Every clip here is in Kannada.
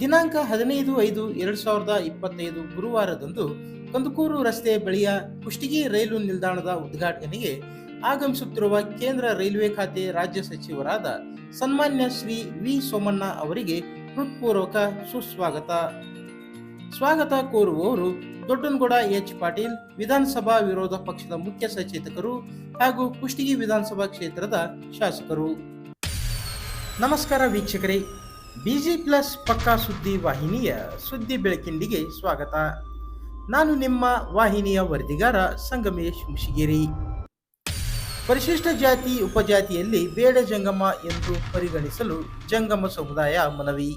ದಿನಾಂಕ ಹದಿನೈದು ಐದು ಎರಡ್ ಸಾವಿರದ ಇಪ್ಪತ್ತೈದು ಗುರುವಾರದಂದು ಕಂದುಕೂರು ರಸ್ತೆ ಬಳಿಯ ಕುಷ್ಟಗಿ ರೈಲು ನಿಲ್ದಾಣದ ಉದ್ಘಾಟನೆಗೆ ಆಗಮಿಸುತ್ತಿರುವ ಕೇಂದ್ರ ರೈಲ್ವೆ ಖಾತೆ ರಾಜ್ಯ ಸಚಿವರಾದ ಸನ್ಮಾನ್ಯ ಶ್ರೀ ವಿ ಸೋಮಣ್ಣ ಅವರಿಗೆ ಹೃತ್ಪೂರ್ವಕ ಸುಸ್ವಾಗತ. ಸ್ವಾಗತ ಕೋರುವವರು ದೊಡ್ಡನಗೌಡ ಎಚ್ ಪಾಟೀಲ್, ವಿಧಾನಸಭಾ ವಿರೋಧ ಪಕ್ಷದ ಮುಖ್ಯ ಸಚೇತಕರು ಹಾಗೂ ಕುಷ್ಟಗಿ ವಿಧಾನಸಭಾ ಕ್ಷೇತ್ರದ ಶಾಸಕರು. ನಮಸ್ಕಾರ ವೀಕ್ಷಕರೇ ಬಿಜಿ ಪ್ಲಸ್ ಪಕ್ಕಾ ಸುದ್ದಿ ವಾಹಿನಿಯ ಸುದ್ದಿ ಬೆಳಕಿಂಡಿಗೆ ಸ್ವಾಗತ. ನಾನು ನಿಮ್ಮ ವಾಹಿನಿಯ ವರದಿಗಾರ ಸಂಗಮೇಶ್ ಮುಷಿಗಿರಿ. ಪರಿಶಿಷ್ಟ ಜಾತಿ, ಉಪಜಾತಿಯಲ್ಲಿ ಬೇಡ ಜಂಗಮ ಎಂದು ಪರಿಗಣಿಸಲು ಜಂಗಮ ಸಮುದಾಯ ಮನವಿ.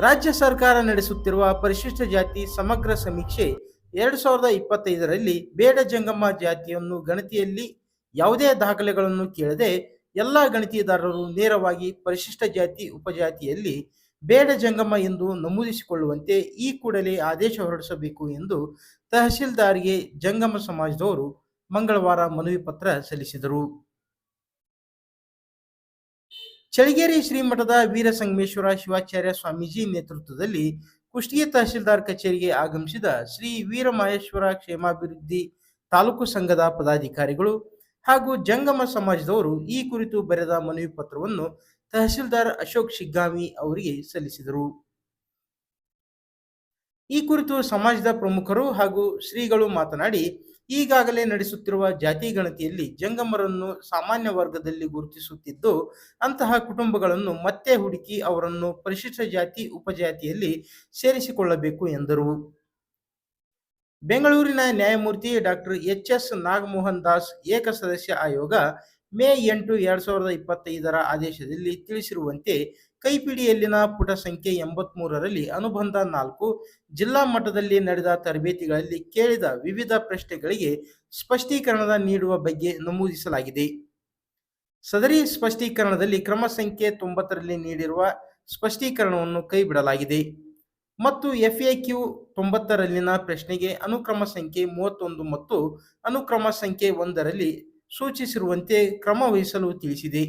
ರಾಜ್ಯ ಸರ್ಕಾರ ನಡೆಸುತ್ತಿರುವ ಪರಿಶಿಷ್ಟ ಜಾತಿ ಸಮಗ್ರ ಸಮೀಕ್ಷೆ ಎರಡು ಸಾವಿರದ ಇಪ್ಪತ್ತೈದರಲ್ಲಿ ಬೇಡ ಜಂಗಮ ಜಾತಿಯನ್ನು ಗಣತಿಯಲ್ಲಿ ಯಾವುದೇ ದಾಖಲೆಗಳನ್ನು ಕೇಳದೆ ಎಲ್ಲ ಗಣತಿದಾರರು ನೇರವಾಗಿ ಪರಿಶಿಷ್ಟ ಜಾತಿ, ಉಪಜಾತಿಯಲ್ಲಿ ಬೇಡ ಜಂಗಮ ಎಂದು ನಮೂದಿಸಿಕೊಳ್ಳುವಂತೆ ಈ ಕೂಡಲೇ ಆದೇಶ ಹೊರಡಿಸಬೇಕು ಎಂದು ತಹಶೀಲ್ದಾರ್ಗೆ ಜಂಗಮ ಸಮಾಜದವರು ಮಂಗಳವಾರ ಮನವಿ ಪತ್ರ ಸಲ್ಲಿಸಿದರು. ಚಳಿಗೇರಿ ಶ್ರೀಮಠದ ವೀರಸಂಗಮೇಶ್ವರ ಶಿವಾಚಾರ್ಯ ಸ್ವಾಮೀಜಿ ನೇತೃತ್ವದಲ್ಲಿ ಕುಷ್ಟಗಿ ತಹಶೀಲ್ದಾರ್ ಕಚೇರಿಗೆ ಆಗಮಿಸಿದ ಶ್ರೀ ವೀರಮಹೇಶ್ವರ ಕ್ಷೇಮಾಭಿವೃದ್ಧಿ ತಾಲೂಕು ಸಂಘದ ಪದಾಧಿಕಾರಿಗಳು ಹಾಗೂ ಜಂಗಮ ಸಮಾಜದವರು ಈ ಕುರಿತು ಬರೆದ ಮನವಿ ಪತ್ರವನ್ನು ತಹಸೀಲ್ದಾರ್ ಅಶೋಕ್ ಶಿಗ್ಗಾಮಿ ಅವರಿಗೆ ಸಲ್ಲಿಸಿದರು. ಈ ಕುರಿತು ಸಮಾಜದ ಪ್ರಮುಖರು ಹಾಗೂ ಶ್ರೀಗಳು ಮಾತನಾಡಿ, ಈಗಾಗಲೇ ನಡೆಸುತ್ತಿರುವ ಜಾತಿ ಗಣತಿಯಲ್ಲಿ ಜಂಗಮರನ್ನು ಸಾಮಾನ್ಯ ವರ್ಗದಲ್ಲಿ ಗುರುತಿಸುತ್ತಿದ್ದು, ಅಂತಹ ಕುಟುಂಬಗಳನ್ನು ಮತ್ತೆ ಹುಡುಕಿ ಅವರನ್ನು ಪರಿಶಿಷ್ಟ ಜಾತಿ, ಉಪಜಾತಿಯಲ್ಲಿ ಸೇರಿಸಿಕೊಳ್ಳಬೇಕು ಎಂದರು. ಬೆಂಗಳೂರಿನ ನ್ಯಾಯಮೂರ್ತಿ doctor H S Nagamohan Das ಏಕಸದಸ್ಯ ಆಯೋಗ ಮೇ ಎಂಟು ಎರಡ್ ಸಾವಿರದ ಇಪ್ಪತ್ತೈದರ ಆದೇಶದಲ್ಲಿ ತಿಳಿಸಿರುವಂತೆ, ಕೈಪಿಡಿಯಲ್ಲಿನ ಪುಟ ಸಂಖ್ಯೆ ಎಂಬತ್ಮೂರರಲ್ಲಿ ಅನುಬಂಧ ನಾಲ್ಕು, ಜಿಲ್ಲಾ ಮಟ್ಟದಲ್ಲಿ ನಡೆದ ತರಬೇತಿಗಳಲ್ಲಿ ಕೇಳಿದ ವಿವಿಧ ಪ್ರಶ್ನೆಗಳಿಗೆ ಸ್ಪಷ್ಟೀಕರಣ ನೀಡುವ ಬಗ್ಗೆ ನಮೂದಿಸಲಾಗಿದೆ. ಸದರಿ ಸ್ಪಷ್ಟೀಕರಣದಲ್ಲಿ ಕ್ರಮ ಸಂಖ್ಯೆ ತೊಂಬತ್ತರಲ್ಲಿ ನೀಡಿರುವ ಸ್ಪಷ್ಟೀಕರಣವನ್ನು ಕೈಬಿಡಲಾಗಿದೆ. ಮತ್ತು ಎಫ್ಎಕ್ಯೂ ತೊಂಬತ್ತರಲ್ಲಿನ ಪ್ರಶ್ನೆಗೆ ಅನುಕ್ರಮ ಸಂಖ್ಯೆ ಮೂವತ್ತೊಂದು ಮತ್ತು ಅನುಕ್ರಮ ಸಂಖ್ಯೆ ಒಂದರಲ್ಲಿ ಸೂಚಿಸಿರುವಂತೆ ಕ್ರಮ ವಹಿಸಲು ತಿಳಿಸಿದೆ.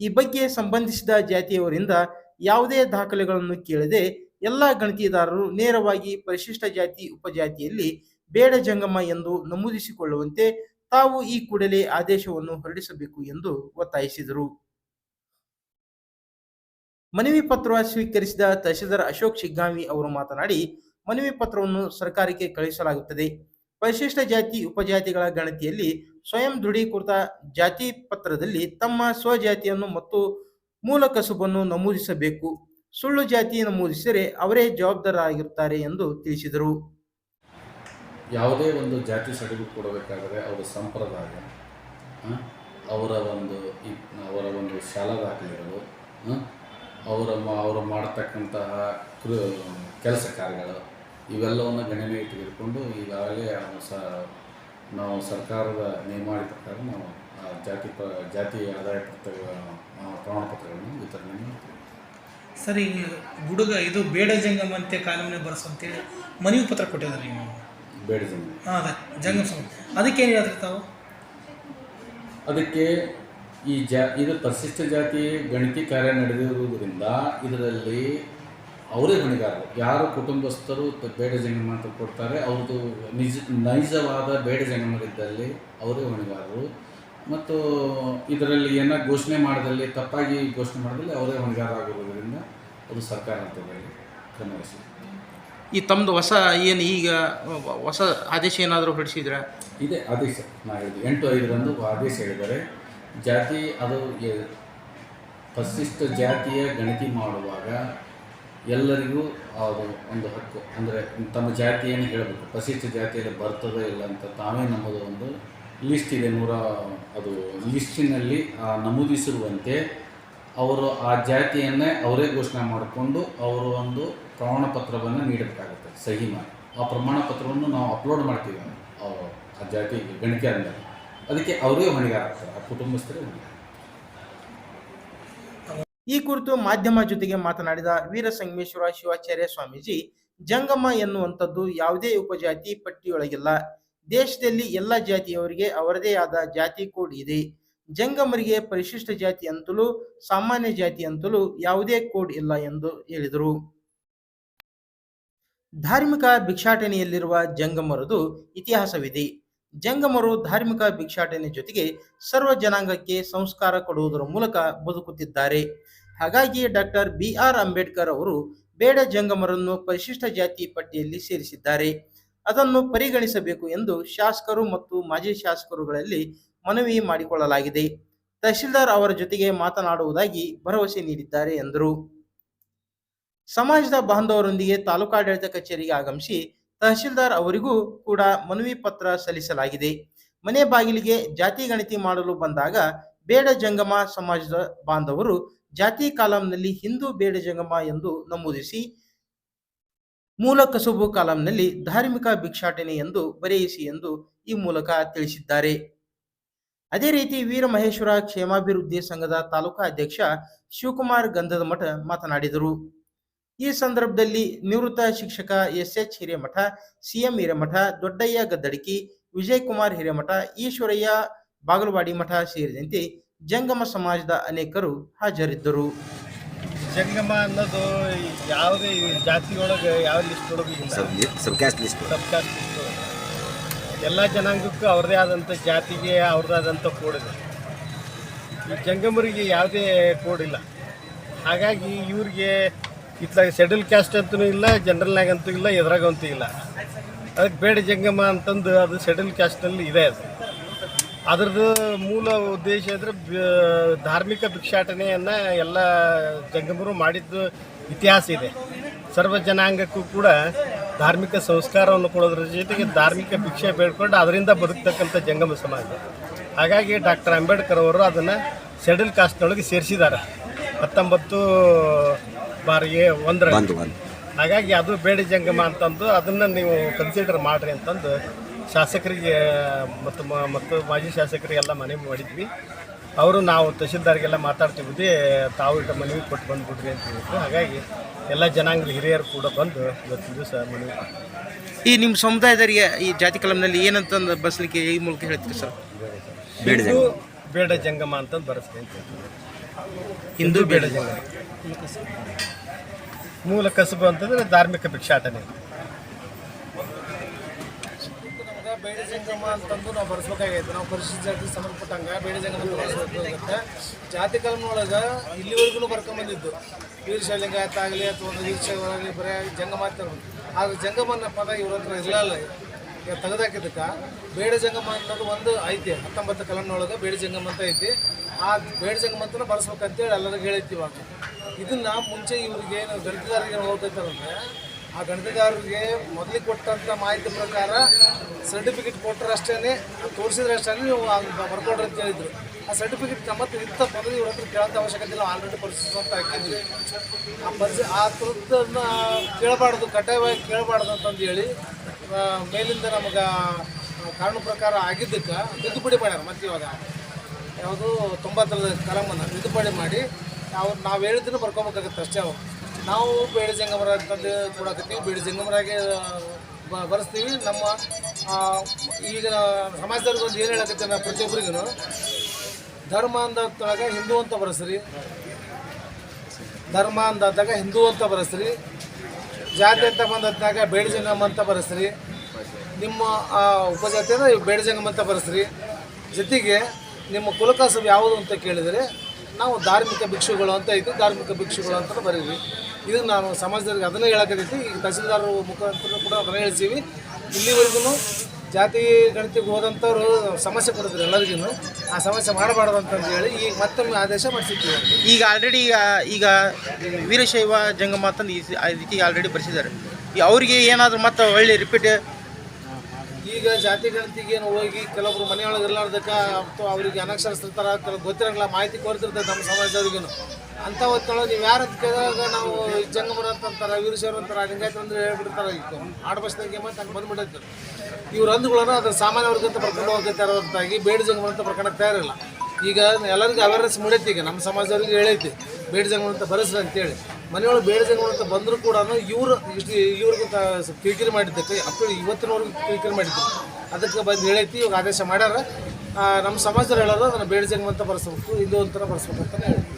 ಈ ಬಗ್ಗೆ ಸಂಬಂಧಿಸಿದ ಜಾತಿಯವರಿಂದ ಯಾವುದೇ ದಾಖಲೆಗಳನ್ನು ಕೇಳದೆ ಎಲ್ಲ ಗಣತಿದಾರರು ನೇರವಾಗಿ ಪರಿಶಿಷ್ಟ ಜಾತಿ, ಉಪಜಾತಿಯಲ್ಲಿ ಬೇಡ ಜಂಗಮ ಎಂದು ನಮೂದಿಸಿಕೊಳ್ಳುವಂತೆ ತಾವು ಈ ಕೂಡಲೇ ಆದೇಶವನ್ನು ಹೊರಡಿಸಬೇಕು ಎಂದು ಒತ್ತಾಯಿಸಿದರು. ಮನವಿ ಪತ್ರ ಸ್ವೀಕರಿಸಿದ ತಹಶೀಲ್ದಾರ್ ಅಶೋಕ್ ಶಿಗ್ಗಾಮಿ ಅವರು ಮಾತನಾಡಿ, ಮನವಿ ಪತ್ರವನ್ನು ಸರ್ಕಾರಕ್ಕೆ ಕಳುಹಿಸಲಾಗುತ್ತದೆ. ಪರಿಶಿಷ್ಟ ಜಾತಿ, ಉಪಜಾತಿಗಳ ಗಣತಿಯಲ್ಲಿ ಸ್ವಯಂ ದೃಢೀಕೃತ ಜಾತಿ ಪತ್ರದಲ್ಲಿ ತಮ್ಮ ಸ್ವಜಾತಿಯನ್ನು ಮತ್ತು ಮೂಲ ಕಸುಬನ್ನು ನಮೂದಿಸಬೇಕು. ಸುಳ್ಳು ಜಾತಿ ನಮೂದಿಸಿದರೆ ಅವರೇ ಜವಾಬ್ದಾರರಾಗಿರುತ್ತಾರೆ ಎಂದು ತಿಳಿಸಿದರು. ಯಾವುದೇ ಒಂದು ಜಾತಿ ಸಡಿಲು ಕೊಡಬೇಕಾದರೆ ಅವರ ಸಂಪ್ರದಾಯ ಅವರ ಒಂದು ಅವರ ಒಂದು ಶಾಲಾ ದಾಖಲೆಗಳು ಅವರ ಅವರು ಮಾಡತಕ್ಕಂತಹ ಕೃ ಕೆಲಸ ಕಾರ್ಯಗಳು ಇವೆಲ್ಲವನ್ನು ಗಣನೆಗೆ ಇಟ್ಟುಕೊಂಡು ಈಗಾಗಲೇ ಅವ್ರು ಸ ನಾವು ಸರ್ಕಾರದ ನಿಯಮಾವಳಿ ಪ್ರಕಾರ ನಾವು ಆ ಜಾತಿ ಪ ಜಾತಿ ಆದಾಯ ಪತ್ರ ಪ್ರಮಾಣಪತ್ರಗಳನ್ನು ವಿತರಣೆ ಮಾಡ್ತೀವಿ. ಸರ್ ಈಗ ಗುಡುಗ ಇದು ಬೇಡ ಜಂಗಮ ಅಂತೆ ಕಾನೂನು ಬರ್ಸು ಅಂತೇಳಿ ಮನವಿ ಪತ್ರ ಕೊಟ್ಟಿದ್ದಾರೆ ನೀವು ಬೇಡ ಜಂಗಮ್. ಹಾಂ ಅದೇ ಜಂಗಮ ಸಮಿತಿ ಅದಕ್ಕೆ ಏನು ತಾವು? ಅದಕ್ಕೆ ಈ ಜಾ ಇದು ಪರಿಶಿಷ್ಟ ಜಾತಿ ಗಣತಿ ಕಾರ್ಯ ನಡೆದಿರುವುದರಿಂದ ಇದರಲ್ಲಿ ಅವರೇ ಹೊಣೆಗಾರರು. ಯಾರು ಕುಟುಂಬಸ್ಥರು ಬೇಡ ಜಂಗಮ ಕೊಡ್ತಾರೆ. ಅವ್ರದ್ದು ನಿಜ ನೈಜವಾದ ಬೇಡ ಜಂಗಮರಿದ್ದಲ್ಲಿ ಅವರೇ ಹೊಣೆಗಾರರು. ಮತ್ತು ಇದರಲ್ಲಿ ಏನ ಘೋಷಣೆ ಮಾಡದಲ್ಲಿ ತಪ್ಪಾಗಿ ಘೋಷಣೆ ಮಾಡದಲ್ಲಿ ಅವರೇ ಹೊಣೆಗಾರ ಆಗಿರುವುದರಿಂದ ಅದು ಸರ್ಕಾರ ಅಂತ ಹೇಳಿ ವಹಿಸಿದೆ ಈ ತಮ್ಮದು ಹೊಸ ಏನು ಈಗ ಹೊಸ ಆದೇಶ ಏನಾದರೂ ಹೊರಡಿಸಿದ್ರೆ? ಇದೇ ಆದೇಶ ನಾ ಹೇಳಿದೆ ಎಂಟು ಐದರಂದು ಆದೇಶ ಹೇಳಿದರೆ ಜಾತಿ ಅದು ಪರಿಶಿಷ್ಟ ಜಾತಿಯ ಗಣತಿ ಮಾಡುವಾಗ ಎಲ್ಲರಿಗೂ ಅದು ಒಂದು ಹಕ್ಕು. ಅಂದರೆ ತಮ್ಮ ಜಾತಿಯನ್ನು ಹೇಳಬೇಕು. ಪರಿಶಿಷ್ಟ ಜಾತಿಯಲ್ಲಿ ಬರ್ತದೋ ಇಲ್ಲ ಅಂತ ತಾವೇ ನಮ್ಮದು ಒಂದು ಲಿಸ್ಟ್ ಇದೆ. ನೂರ ಅದು ಲಿಸ್ಟಿನಲ್ಲಿ ನಮೂದಿಸಿರುವಂತೆ ಅವರು ಆ ಜಾತಿಯನ್ನೇ ಅವರೇ ಘೋಷಣೆ ಮಾಡಿಕೊಂಡು ಅವರು ಒಂದು ಪ್ರಮಾಣ ಪತ್ರವನ್ನು ನೀಡಬೇಕಾಗುತ್ತೆ. ಸಹಿ ಮಾಡಿ. ಆ ಪ್ರಮಾಣ ಪತ್ರವನ್ನು ನಾವು ಅಪ್ಲೋಡ್ ಮಾಡ್ತೀವಿ. ಅವರು ಆ ಜಾತಿ ಗಣಿಕೆ ಆದಮೇಲೆ. ಅದಕ್ಕೆ ಅವರೇ ಹೊಣೆಗಾರ ಆ ಕುಟುಂಬಸ್ಥರೇ ಹೊಣೆಗಾರ ಈ ಕುರಿತು ಮಾಧ್ಯಮ ಜೊತೆಗೆ ಮಾತನಾಡಿದ ವೀರಸಂಗಮೇಶ್ವರ ಶಿವಾಚಾರ್ಯ ಸ್ವಾಮೀಜಿ ಜಂಗಮ ಎನ್ನುವಂಥದ್ದು ಯಾವುದೇ ಉಪಜಾತಿ ಪಟ್ಟಿಯೊಳಗಿಲ್ಲ. ದೇಶದಲ್ಲಿ ಎಲ್ಲ ಜಾತಿಯವರಿಗೆ ಅವರದೇ ಆದ ಜಾತಿ ಕೋಡ್ ಇದೆ. ಜಂಗಮರಿಗೆ ಪರಿಶಿಷ್ಟ ಜಾತಿ ಅಂತಲೂ, ಸಾಮಾನ್ಯ ಜಾತಿ ಅಂತಲೂ ಯಾವುದೇ ಕೋಡ್ ಇಲ್ಲ ಎಂದು ಹೇಳಿದರು. ಧಾರ್ಮಿಕ ಭಿಕ್ಷಾಟನೆಯಲ್ಲಿರುವ ಜಂಗಮರದು ಇತಿಹಾಸವಿದೆ. ಜಂಗಮರು ಧಾರ್ಮಿಕ ಭಿಕ್ಷಾಟನೆ ಜೊತೆಗೆ ಸರ್ವ ಜನಾಂಗಕ್ಕೆ ಸಂಸ್ಕಾರ ಕೊಡುವುದರ ಮೂಲಕ ಬದುಕುತ್ತಿದ್ದಾರೆ. ಹಾಗಾಗಿ ಡಾಕ್ಟರ್ ಬಿ ಆರ್ ಅಂಬೇಡ್ಕರ್ ಅವರು ಬೇಡ ಜಂಗಮರನ್ನು ಪರಿಶಿಷ್ಟ ಜಾತಿ ಪಟ್ಟಿಯಲ್ಲಿ ಸೇರಿಸಿದ್ದಾರೆ. ಅದನ್ನು ಪರಿಗಣಿಸಬೇಕು ಎಂದು ಶಾಸಕರು ಮತ್ತು ಮಾಜಿ ಶಾಸಕರುಗಳಲ್ಲಿ ಮನವಿ ಮಾಡಿಕೊಳ್ಳಲಾಗಿದೆ. ತಹಶೀಲ್ದಾರ್ ಅವರ ಜೊತೆಗೆ ಮಾತನಾಡುವುದಾಗಿ ಭರವಸೆ ನೀಡಿದ್ದಾರೆ ಎಂದರು. ಸಮಾಜದ ಬಾಂಧವರೊಂದಿಗೆ ತಾಲೂಕಾಡಳಿತ ಕಚೇರಿಗೆ ಆಗಮಿಸಿ ತಹಶೀಲ್ದಾರ್ ಅವರಿಗೂ ಕೂಡ ಮನವಿ ಪತ್ರ ಸಲ್ಲಿಸಲಾಗಿದೆ. ಮನೆ ಬಾಗಿಲಿಗೆ ಜಾತಿ ಗಣತಿ ಮಾಡಲು ಬಂದಾಗ ಬೇಡ ಜಂಗಮ ಸಮಾಜದ ಬಾಂಧವರು ಜಾತಿ ಕಾಲಂನಲ್ಲಿ ಹಿಂದೂ ಬೇಡ ಜಂಗಮ ಎಂದು ನಮೂದಿಸಿ, ಮೂಲ ಕಸುಬು ಕಾಲಂನಲ್ಲಿ ಧಾರ್ಮಿಕ ಭಿಕ್ಷಾಟನೆ ಎಂದು ಬರೆಯಿಸಿ ಎಂದು ಈ ಮೂಲಕ ತಿಳಿಸಿದ್ದಾರೆ. ಅದೇ ರೀತಿ ವೀರಮಹೇಶ್ವರ ಕ್ಷೇಮಾಭಿವೃದ್ಧಿ ಸಂಘದ ತಾಲೂಕಾ ಅಧ್ಯಕ್ಷ ಶಿವಕುಮಾರ್ ಗಂಧದ ಮಠ ಮಾತನಾಡಿದರು. ಈ ಸಂದರ್ಭದಲ್ಲಿ ನಿವೃತ್ತ ಶಿಕ್ಷಕ S H Hiremath CM Hiremath Doddayya Gaddadiki Vijayakumar Hiremath Eshwarayya Bagalwadi Math ಸೇರಿದಂತೆ ಜಂಗಮ ಸಮಾಜದ ಅನೇಕರು ಹಾಜರಿದ್ದರು. ಜಂಗಮ ಅನ್ನೋದು ಯಾವುದೇ ಜಾತಿ ಜಾತಿಯೊಳಗೆ ಯಾವ ಲಿಸ್ಟ್ ಒಳಗೆ ಎಲ್ಲ ಜನಾಂಗಕ್ಕೂ ಅವ್ರದೇ ಆದಂಥ ಜಾತಿಗೆ ಅವ್ರದೇ ಆದಂಥ ಕೋಡ್ ಇದೆ. ಈ ಜಂಗಮರಿಗೆ ಯಾವುದೇ ಕೋಡ್ ಇಲ್ಲ. ಹಾಗಾಗಿ ಇವ್ರಿಗೆ ಇತ್ಲಾಗ ಶೆಡ್ಯೂಲ್ ಕ್ಯಾಸ್ಟ್ ಅಂತೂ ಇಲ್ಲ ಜನರಲ್ನಾಗ ಅಂತೂ ಇಲ್ಲ ಎದ್ರಾಗಂತೂ ಇಲ್ಲ. ಅದಕ್ಕೆ ಬೇಡ ಜಂಗಮ ಅಂತಂದು ಅದು ಶೆಡ್ಯೂಲ್ ಕ್ಯಾಸ್ಟಲ್ಲಿ ಇದೆ ಅದು. ಅದರದ್ದು ಮೂಲ ಉದ್ದೇಶ ಅಂದರೆ ಧಾರ್ಮಿಕ ಭಿಕ್ಷಾಟನೆಯನ್ನು ಎಲ್ಲ ಜಂಗಮರು ಮಾಡಿದ್ದು ಇತಿಹಾಸ ಇದೆ. ಸರ್ವ ಜನಾಂಗಕ್ಕೂ ಕೂಡ ಧಾರ್ಮಿಕ ಸಂಸ್ಕಾರವನ್ನು ಕೊಡೋದ್ರ ಜೊತೆಗೆ ಧಾರ್ಮಿಕ ಭಿಕ್ಷೆ ಬೇಡ್ಕೊಂಡು ಅದರಿಂದ ಬದುಕ್ತಕ್ಕಂಥ ಜಂಗಮ ಸಮಾಜ. ಹಾಗಾಗಿ ಡಾಕ್ಟರ್ ಅಂಬೇಡ್ಕರ್ ಅವರು ಅದನ್ನು ಶೆಡ್ಯೂಲ್ ಕಾಸ್ಟ್ನೊಳಗೆ ಸೇರಿಸಿದ್ದಾರೆ ಹತ್ತೊಂಬತ್ತು ಬಾರಿಗೆ ಒಂದರ ಹಾಗಾಗಿ ಅದು ಬೇಡ ಜಂಗಮ ಅಂತಂದು ಅದನ್ನು ನೀವು ಕನ್ಸಿಡರ್ ಮಾಡಿರಿ ಅಂತಂದು ಶಾಸಕರಿಗೆ ಮತ್ತು ಮ- ಮತ್ತು ಮಾಜಿ ಶಾಸಕರಿಗೆಲ್ಲ ಮನವಿ ಮಾಡಿದ್ವಿ. ಅವರು ನಾವು ತಹಶೀಲ್ದಾರ್ಗೆಲ್ಲ ಮಾತಾಡ್ತಿದ್ವಿ ತಾವು ಇಟ್ಟ ಮನವಿ ಕೊಟ್ಟು ಬಂದ್ಬಿಡ್ರಿ ಅಂತ ಹೇಳಿದ್ರು. ಹಾಗಾಗಿ ಎಲ್ಲ ಜನಾಂಗದ ಹಿರಿಯರು ಕೂಡ ಬಂದು ಇವತ್ತಿನ ದಿವಸ ಮನವಿ ಈ ನಿಮ್ಮ ಸಮುದಾಯದವರಿಗೆ ಈ ಜಾತಿ ಕಲಂನಲ್ಲಿ ಏನಂತಂದು ಬಸ್ಲಿಕ್ಕೆ ಈ ಮೂಲಕ ಹೇಳ್ತೀರಿ ಸರ್? ಬೇಡ ಬೇಡ ಜಂಗಮ ಅಂತಂದು ಬರ್ಸ್ತೀನಿ ಅಂತ. ಹಿಂದೂ ಬೇಡ ಜಂಗಮ ಮೂಲ ಕಸುಬು ಅಂತಂದ್ರೆ ಧಾರ್ಮಿಕ ಭಿಕ್ಷಾಟನೆ ಬೇಳೆ ಬೇಡ ಜಂಗಮ ಅಂತಂದು ನಾವು ಬರ್ಸ್ಬೇಕಾಗೈತೆ. ನಾವು ಪರಿಶಿಷ್ಟ ಜಾತಿಗೆ ಸಂಬಂಧಪಟ್ಟಂಗೆ ಬೇಳೆ ಜಂಗಮ ಅಂತ ಬರ್ಸ್ಬೇಕಾಗತ್ತೆ ಜಾತಿ ಕಲಂನೊಳಗೆ ಇಲ್ಲಿವರೆಗೂ ಬರ್ಕೊಂಬಂದಿದ್ದು. ವೀರಶೈಲಿಂಗಾಯತ ಆಗಲಿ ಅಥವಾ ಒಂದು ವೀರಶೈವಾಗಲಿ ಬರೀ ಜಂಗಮ ಅಂತ. ಆದ್ರೆ ಜಂಗಮ ಅನ್ನೋ ಪದ ಇವ್ರ ಹತ್ರ ತೆಗೆದಾಕಿದ್ದಕ್ಕೆ ಬೇಡ ಜಂಗಮ ಅನ್ನೋದು ಒಂದು ಐತಿ, ಹತ್ತೊಂಬತ್ತು ಕಲಂನೊಳಗೆ ಬೇಡ ಜಂಗಮ ಅಂತ ಐತಿ. ಆ ಬೇಡ ಜಂಗಮ ಅಂತ ಬಳಸ್ಬೇಕಂತೇಳಿ ಎಲ್ಲರಿಗೂ ಹೇಳೈತಿ ಇವಾಗ ಇದನ್ನ ಮುಂಚೆ ಇವ್ರಿಗೆ ಏನು ಗಣಿತಗಾರರಿಗೆ ಹೋಗ್ತೈತಾರಂದ್ರೆ ಆ ಗಣಿತಗಾರರಿಗೆ ಮೊದಲಿಗೆ ಕೊಟ್ಟಂಥ ಮಾಹಿತಿ ಪ್ರಕಾರ ಸರ್ಟಿಫಿಕೇಟ್ ಕೊಟ್ಟರೆ ಅಷ್ಟೇ ತೋರಿಸಿದ್ರೆ ಅಷ್ಟೇ ನೀವು ಬರ್ಕೊಡ್ರಿ ಅಂತ ಹೇಳಿದ್ರು. ಆ ಸರ್ಟಿಫಿಕೇಟ್ ಮತ್ತೆ ಇಂಥ ಪದವಿ ಇವ್ರ ಹತ್ರ ಕೇಳೋಂಥ ಅವಶ್ಯಕತೆ ಇಲ್ಲ ಆಲ್ರೆಡಿ ಪರಿಸ್ಥಿತಿ ಅಂತ ಹಾಕಿದ್ವಿ ಆ ಪರಿಸ್ಥಿತಿ ಆ ಥರದ್ದನ್ನ ಕೇಳಬಾರ್ದು, ಕಡ್ಡಾಯವಾಗಿ ಕೇಳಬಾರ್ದು ಅಂತಂದು ಹೇಳಿ ಮೇಲಿಂದ ನಮಗೆ ಕಾನೂನು ಪ್ರಕಾರ ಆಗಿದ್ದಕ್ಕೆ ತಿದ್ದುಪಡಿ ಮಾಡ್ಯಾರ ಮತ್ತೆ ಇವಾಗ. ಯಾವುದು ತೊಂಬತ್ತರ ಕಲಮನ್ನು ತಿದ್ದುಪಡಿ ಮಾಡಿ ನಾವು ನಾವು ಹೇಳಿದ್ದನ್ನು ಬರ್ಕೊಬೇಕಾಗತ್ತೆ ಅಷ್ಟೇ ಅವು ನಾವು ಬೇಡ ಜಂಗಮರ ಅಂತಂದು ಕೊಡಕತ್ತೀವಿ, ಬೇಡ ಜಂಗಮರಾಗೆ ಬರೆಸ್ತೀವಿ. ನಮ್ಮ ಈಗ ಸಮಾಜದವ್ರಿಗೆ ಒಂದು ಏನು ಹೇಳಕತ್ತೆ ನಾವು ಪ್ರತಿಯೊಬ್ಬರಿಗೂ ಧರ್ಮ ಅಂದಾಗ ಹಿಂದೂ ಅಂತ ಬರೆಸ್ರಿ. ಧರ್ಮ ಅಂದಾಗ ಹಿಂದೂ ಅಂತ ಬರೆಸ್ರಿ. ಜಾತಿ ಅಂತ ಬಂದಾಗ ಬೇಡ ಜಂಗಮ್ ಅಂತ ಬರೆಸ್ರಿ. ನಿಮ್ಮ ಉಪಜಾತಿ ಅಂದರೆ ಬೇಡ ಜಂಗಮ್ ಅಂತ ಬರೆಸ್ರಿ. ಜೊತೆಗೆ ನಿಮ್ಮ ಕುಲಕಸು ಯಾವುದು ಅಂತ ಕೇಳಿದರೆ ನಾವು ಧಾರ್ಮಿಕ ಭಿಕ್ಷುಗಳು ಅಂತ ಐತಿ ಧಾರ್ಮಿಕ ಭಿಕ್ಷುಗಳು ಅಂತ ಬರೀರಿ. ಇದು ನಾನು ಸಮಾಜದವ್ರಿಗೆ ಅದನ್ನೇ ಹೇಳಕತ್ತೈತಿ ಈಗ ತಹಸೀಲ್ದಾರ್ ಮುಖಾಂತರ ಕೂಡ ಅದನ್ನೇ ಹೇಳ್ತೀವಿ. ಇಲ್ಲಿವರೆಗೂ ಜಾತಿ ಗಣತಿಗೆ ಹೋದಂಥವ್ರು ಸಮಸ್ಯೆ ಕೊಡಿದ್ರು ಎಲ್ಲರಿಗೂ ಆ ಸಮಸ್ಯೆ ಮಾಡಬಾರ್ದು ಅಂತಂದು ಹೇಳಿ ಈಗ ಮತ್ತೊಮ್ಮೆ ಆದೇಶ ಮಾಡಿಸಿದ್ದೀವಿ ಈಗ ಆಲ್ರೆಡಿ ಈಗ ಈಗ ವೀರಶೈವ ಜಂಗಮ ಅಂತಂದು ಈ ಆ ರೀತಿ ಆಲ್ರೆಡಿ ಬರೆಸಿದ್ದಾರೆ. ಈ ಅವರಿಗೆ ಏನಾದರೂ ಮತ್ತೆ ಒಳ್ಳೆ ರಿಪೀಟ್ ಈಗ ಜಾತಿ ಗಣತಿಗೆ ಏನು ಹೋಗಿ ಕೆಲವೊಬ್ರು ಮನೆಯೊಳಗೆ ಇರ್ಲಾರ್ದಕ್ಕೆ ಅಥವಾ ಅವರಿಗೆ ಅನಕ್ಷರಸ್ಥರ ಕೆಲವು ಗೊತ್ತಿರಂಗಿಲ್ಲ ಮಾಹಿತಿ ಕೊಡ್ತಿರ್ತದೆ ನಮ್ಮ ಸಮಾಜದವ್ರಿಗೂ ಅಂಥ ಹೊತ್ತೊಳಗೆ ನೀವು ಯಾರು ಅಂತ ಕೇಳಿದಾಗ ನಾವು ಜಂಗಮರ ಅಂತ ಅಂತಾರೆ ಅಂತಾರ ಅಂತಾರೆ ಲಿಂಗಾಯತ ಅಂದ್ರೆ ಹೇಳ್ಬಿಡ್ತಾರೆ ಈಗ ಆಡಬಸ್ದಾಗೆ ಮತ್ತೆ ಹಂಗೆ ಬಂದ್ಬಿಟ್ಟೈತೆ. ಇವ್ರ ಅಂದ್ಗಳನ್ನ ಅದು ಸಾಮಾನ್ಯ ವರ್ಗಂತ ಬರ್ಕೊಂಡು ಹೋಗ್ತಾರೆ ಹೊರತಾಗಿ ಬೇಡ ಜಂಗಮ ಅಂತ ಪ್ರಕರಣ ತಯಾರಿಲ್ಲ. ಈಗ ಎಲ್ಲರಿಗೂ ಅವೇರ್ನೆಸ್ ಮೂಡೈತಿ ಈಗ, ನಮ್ಮ ಸಮಾಜದವ್ರಿಗೆ ಹೇಳೈತಿ, ಬೇಡ ಜಂಗಮ ಅಂತ ಬರೆಸ್ರಿ ಅಂತೇಳಿ. ಮನೆಯೊಳಗೆ ಬೇಡ ಜಂಗಮ ಅಂತ ಬಂದರೂ ಕೂಡ ಇವರು ಇವ್ರಿಗೆ ತ- ಕಿರಿಕಿರಿ ಮಾಡಿದ್ದಕ್ಕೆ, ಅಪ್ಪ ಇವತ್ತಿನವರೆಗೂ ಕಿರಿಕಿರಿ ಮಾಡಿದ್ರು ಅದಕ್ಕೆ ಬಂದು ಹೇಳೈತಿ, ಇವಾಗ ಆದೇಶ ಮಾಡ್ಯಾರ. ನಮ್ಮ ಸಮಾಜದಲ್ಲಿ ಹೇಳೋದು ಅದನ್ನು ಬೇಡ ಜಂಗಮ ಅಂತ ಬರ್ಸ್ಬೇಕು, ಹಿಂದೂ ಅಂತ ಬರ್ಸ್ಬೇಕು ಅಂತಲೇ ಹೇಳ್ತೀವಿ.